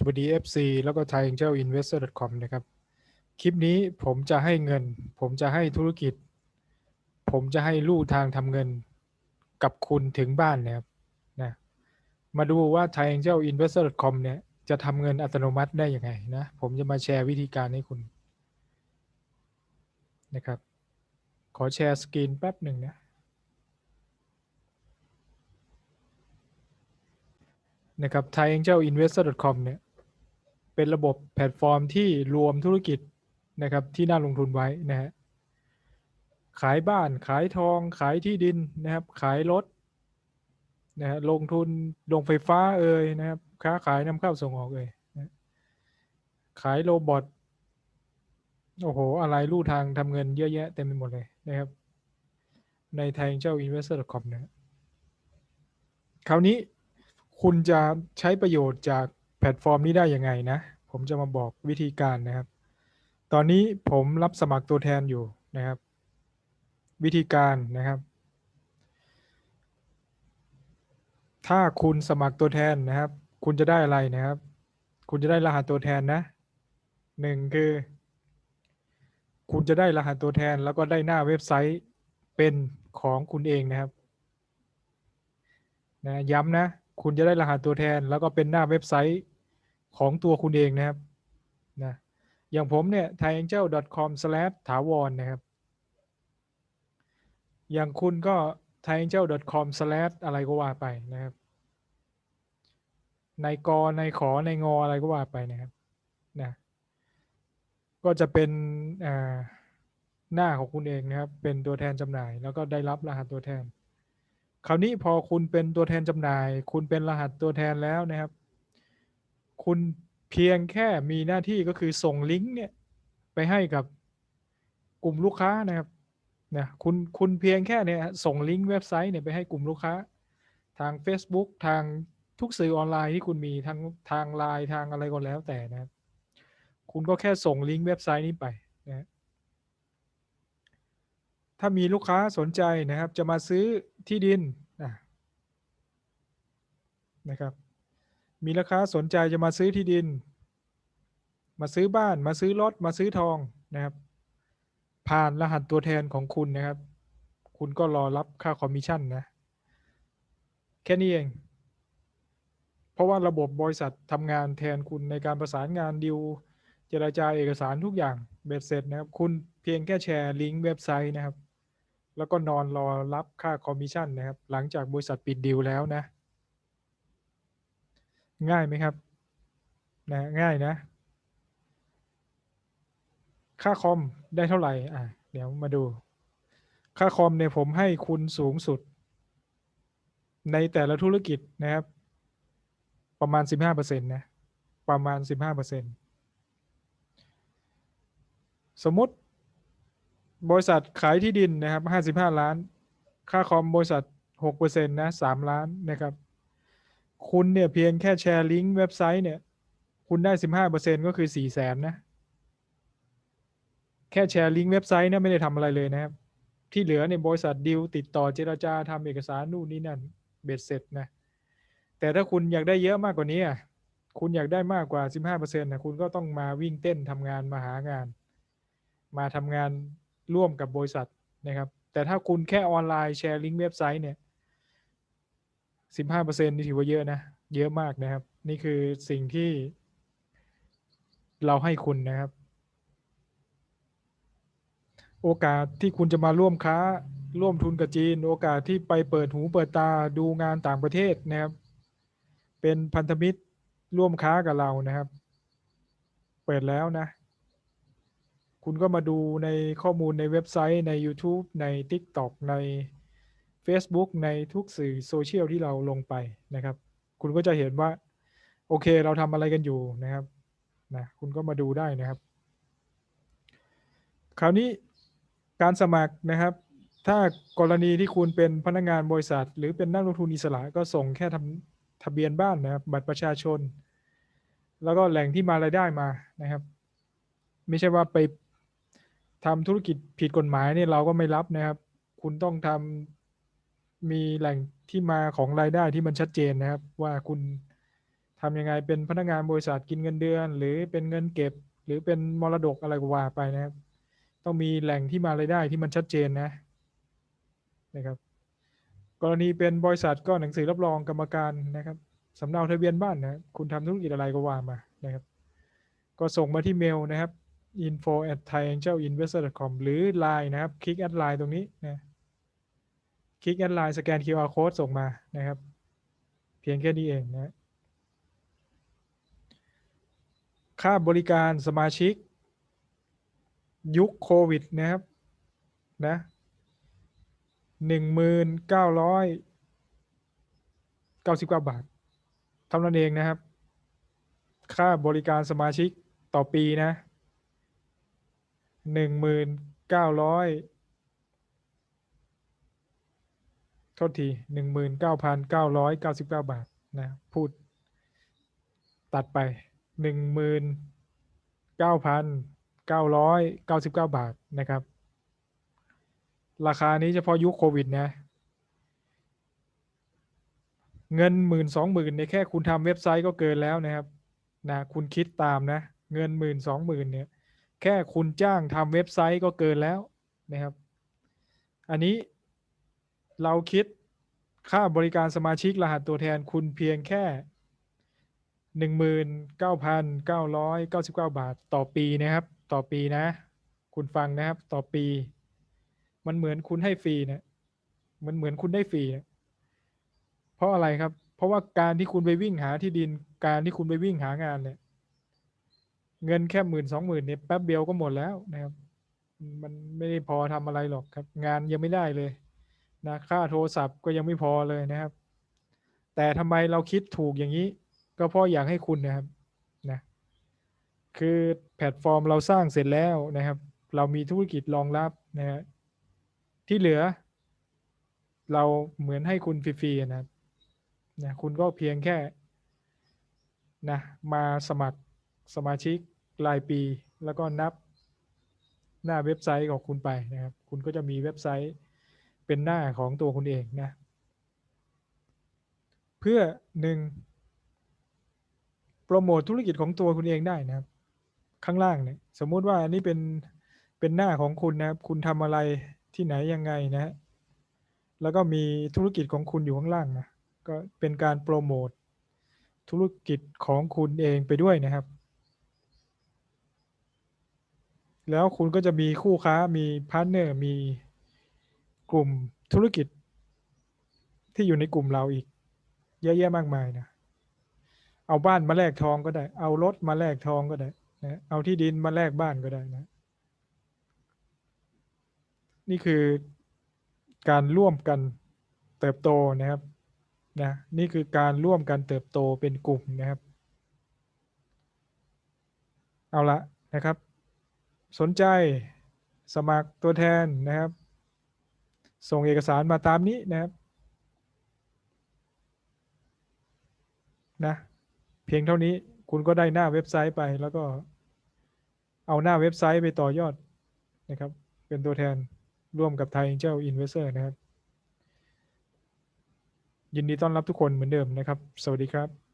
สวัสดี FC แล้วก็ Thai Angel Investor com นะครับ คลิปนี้ผมจะให้เงิน ผมจะให้ธุรกิจ ผมจะให้ลู่ทางทำเงินกับคุณถึงบ้านนะครับนะมาดูว่า Thai Angel Investor com เนี่ยจะทำเงินอัตโนมัติได้ยังไงนะ ผมจะมาแชร์วิธีการให้คุณนะครับ ขอแชร์สกรีนแป๊บหนึ่งนะนะครับ Thai Angel Investor com เนี่ย เป็นระบบแพลตฟอร์มที่รวมธุรกิจนะครับที่น่าลงทุนไว้นะฮะขายบ้านขายทองขายที่ดินนะครับ ขายรถนะฮะลงทุนลงไฟฟ้าเอ่ยนะครับ ค้าขายนำเข้าส่งออกเอ่ยนะขายโรบอทโอ้โห อะไรลู่ทางทำเงินเยอะแยะเต็มไปหมดเลยนะครับ ใน Thai Angel Investor com นะคราวนี้คุณจะใช้ประโยชน์จาก แพลตฟอร์มนี้ได้ยังไงนะ ผมจะมาบอกวิธีการนะครับ ตอนนี้ผมรับสมัครตัวแทนอยู่นะครับ วิธีการนะครับ ถ้าคุณสมัครตัวแทนนะครับ คุณจะได้อะไรนะครับ คุณจะได้รหัสตัวแทนนะหนึ่งคือ คุณจะได้รหัสตัวแทน แล้วก็ได้หน้าเว็บไซต์เป็นของคุณเองนะครับนะย้ำนะ คุณจะได้รหัสตัวแทน แล้วก็เป็นหน้าเว็บไซต์ ของตัวคุณเองนะครับนะอย่างผมเนี่ย thaiangel.com/ ถาวรนะครับ อย่างคุณก็ thaiangel.com/ อะไรก็ว่าไปนะครับในกอในขอในงออะไรก็ว่าไปนะครับนะก็จะเป็นหน้าของคุณเองนะครับ เป็นตัวแทนจำหน่าย แล้วก็ได้รับรหัสตัวแทน คราวนี้พอคุณเป็นตัวแทนจำหน่าย คุณเป็นรหัสตัวแทนแล้วนะครับ คุณเพียงแค่มีหน้าที่ก็คือส่งลิงก์เนี่ยไปให้กับกลุ่มลูกค้านะครับนะคุณคุณเพียงแค่เนี่ยส่งลิงก์เว็บไซต์เนี่ยไปให้กลุ่มลูกค้า ทาง Facebook ทางทุกสื่อออนไลน์ที่คุณมีทางทางไลน์ทางอะไรก็แล้วแต่นะครับ คุณก็แค่ส่งลิงก์เว็บไซต์นี้ไปนะถ้ามีลูกค้าสนใจนะครับ จะมาซื้อที่ดินนะครับ มีลูกค้าสนใจจะมาซื้อที่ดิน มาซื้อบ้านมาซื้อรถมาซื้อทองนะครับ ผ่านรหัสตัวแทนของคุณนะครับ คุณก็รอรับค่าคอมมิชชั่นนะ แค่นี้เอง เพราะว่าระบบบริษัททำงานแทนคุณในการประสานงานดิวเจรจาเอกสารทุกอย่างเบ็ดเสร็จนะครับ คุณเพียงแค่แชร์ลิงก์เว็บไซต์นะครับ แล้วก็นอนรอรับค่าคอมมิชชั่นนะครับ หลังจากบริษัทปิดดิวแล้วนะ ง่ายไหมครับ นะง่ายนะ ค่าคอมได้เท่าไหร่ อะ เดี๋ยวมาดู ค่าคอมเนี่ยผมให้คุณสูงสุด ในแต่ละธุรกิจนะครับ ประมาณ 15%นะ ประมาณ 15%สมมติบริษัทขายที่ดินนะครับ 55 ล้าน ค่าคอมบริษัท6%นะ 3 ล้านนะครับ คุณเนี่ยเพียงแค่แชร์ลิงก์เว็บไซต์เนี่ย คุณได้15%ก็คือ4แสนนะ แค่แชร์ลิงก์เว็บไซต์เนี่ยไม่ได้ทำอะไรเลยนะครับ ที่เหลือเนี่ยบริษัทดีลติดต่อเจราจาทำเอกสารนู่นนี่นั่นเบ็ดเสร็จนะ แต่ถ้าคุณอยากได้เยอะมากกว่านี้อะคุณอยากได้มากกว่า 15%นะคุณก็ต้องมาวิ่งเต้นทำงานมาหางาน มาทำงานร่วมกับบริษัทนะครับ แต่ถ้าคุณแค่ออนไลน์แชร์ลิงก์เว็บไซต์เนี่ย 15%นี่ถือว่าเยอะนะ เยอะมากนะครับ นี่คือสิ่งที่เราให้คุณนะครับ โอกาสที่คุณจะมาร่วมค้า ร่วมทุนกับจีน โอกาสที่ไปเปิดหูเปิดตาดูงานต่างประเทศนะครับ เป็นพันธมิตรร่วมค้ากับเรานะครับ เปิดแล้วนะ คุณก็มาดูในข้อมูลในเว็บไซต์ใน YouTube ใน TikTok ใน Facebook ในทุกสื่อโซเชียลที่เราลงไปนะครับ คุณก็จะเห็นว่า โอเคเราทำอะไรกันอยู่นะครับนะคุณก็มาดูได้นะครับ คราวนี้การสมัครนะครับ ถ้ากรณีที่คุณเป็นพนักงานบริษัท หรือเป็นนักลงทุนอิสระก็ส่งแค่ทำทะเบียนบ้านนะครับ บัตรประชาชน แล้วก็แหล่งที่มารายได้มานะครับ ไม่ใช่ว่าไปทำธุรกิจผิดกฎหมายเนี่ยเราก็ไม่รับนะครับ คุณต้องทำ มีแหล่งที่มาของรายได้ที่มันชัดเจนนะครับ ว่าคุณทำยังไงเป็นพนักงานบริษัทกินเงินเดือน หรือเป็นเงินเก็บ หรือเป็นมรดกอะไรก็ว่าไปนะครับ ต้องมีแหล่งที่มารายได้ที่มันชัดเจนนะนะครับ กรณีเป็นบริษัทก็หนังสือรับรองกรรมการนะครับสำเนาทะเบียนบ้านนะคุณทำธุรกิจอะไรก็ว่ามานะครับ ก็ส่งมาที่เมลนะครับ info at thaiangelinvestor.com หรือ Line นะครับ คลิกแอดไลน์ตรงนี้นะ คลิกแอดไลน์สแกน QR code ส่งมานะครับ เพียงแค่นี้เองนะค่าบริการสมาชิก ยุคโควิดนะครับนะหนึ่งหมื่นเก้าร้อยเก้าสิบเก้าบาทเท่านั้นเองนะครับ ค่าบริการสมาชิกต่อปีนะหนึ่งหมื่นเก้าร้อย โทษทีหนึ่งหมื่นเก้าพันเก้าร้อยเก้าสิบเก้าบาทนะพูด ตัดไปหนึ่งหมื่นเก้าพันเก้าร้อยเก้าสิบเก้าบาทนะครับ ราคานี้เฉพาะยุคโควิดนะ เงินหมื่นสองหมื่นเนี่ยแค่คุณทำเว็บไซต์ก็เกินแล้วนะครับนะคุณคิดตามนะ เงินหมื่นสองหมื่นเนี่ยแค่คุณจ้างทำเว็บไซต์ก็เกินแล้วนะครับ อันนี้ เราคิดค่าบริการสมาชิกรหัสตัวแทนคุณเพียงแค่หนึ่งหมื่นเก้าพันเก้าร้อยเก้าสิบเก้าบาทต่อปีนะครับ ต่อปีนะ คุณฟังนะครับ ต่อปี มันเหมือนคุณให้ฟรีนะมันเหมือนคุณได้ฟรีนะเพราะอะไรครับ เพราะว่าการที่คุณไปวิ่งหาที่ดิน การที่คุณไปวิ่งหางานเนี่ย เงินแค่หมื่นสองหมื่นเนี่ยแป๊บเดียวก็หมดแล้วนะครับ มันไม่ได้พอทำอะไรหรอกครับ งานยังไม่ได้เลย นะค่าโทรศัพท์ก็ยังไม่พอเลยนะครับ แต่ทำไมเราคิดถูกอย่างนี้ ก็เพราะอยากให้คุณนะครับนะคือแพลตฟอร์มเราสร้างเสร็จแล้วนะครับ เรามีธุรกิจรองรับนะฮะที่เหลือ เราเหมือนให้คุณฟรีๆนะครับนะคุณก็เพียงแค่นะมาสมัครสมาชิกรายปี แล้วก็นับหน้าเว็บไซต์ของคุณไปนะครับ คุณก็จะมีเว็บไซต์ เป็นหน้าของตัวคุณเองนะ เพื่อหนึ่งโปรโมทธุรกิจของตัวคุณเองได้นะครับ ข้างล่างเนี่ยสมมุติว่าอันนี้เป็นเป็นหน้าของคุณนะครับ คุณทำอะไรที่ไหนยังไงนะฮะแล้วก็มีธุรกิจของคุณอยู่ข้างล่างนะก็เป็นการโปรโมทธุรกิจของคุณเองไปด้วยนะครับ แล้วคุณก็จะมีคู่ค้ามีพาร์ทเนอร์มี กลุ่มธุรกิจที่อยู่ในกลุ่มเราอีก เยอะแยะมากมายนะ เอาบ้านมาแลกทองก็ได้ เอารถมาแลกทองก็ได้นะเอาที่ดินมาแลกบ้านก็ได้นะ นี่คือการร่วมกันเติบโตนะครับนะนี่คือการร่วมกันเติบโตเป็นกลุ่มนะครับ เอาละนะครับ สนใจสมัครตัวแทนนะครับ ส่งเอกสารมาตามนี้นะครับนะเพียงเท่านี้คุณก็ได้หน้าเว็บไซต์ไปแล้วก็ เอาหน้าเว็บไซต์ไปต่อยอดนะครับ เป็นตัวแทนร่วมกับไทยเจ้าอินเวสเตอร์นะครับ ยินดีต้อนรับทุกคนเหมือนเดิมนะครับ สวัสดีครับ